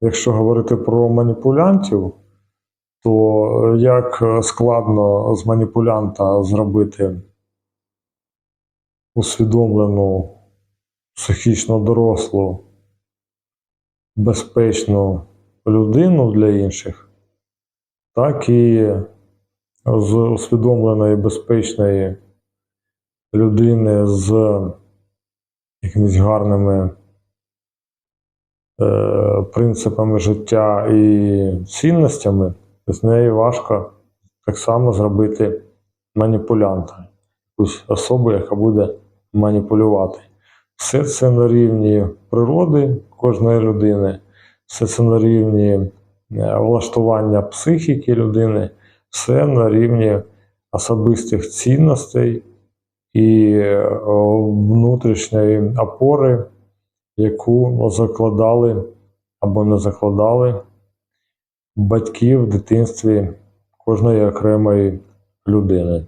якщо говорити про маніпулянтів, то як складно з маніпулянта зробити усвідомлену, психічно дорослу, безпечну людину для інших, так і з усвідомленої безпечної людини з якимись гарними е, принципами життя і цінностями, з неї важко так само зробити маніпулянта, якусь особу, яка буде маніпулювати. Все це на рівні природи кожної людини, все це на рівні е, влаштування психіки людини, все на рівні особистих цінностей і е, внутрішньої опори, яку закладали або не закладали батьків в дитинстві кожної окремої людини.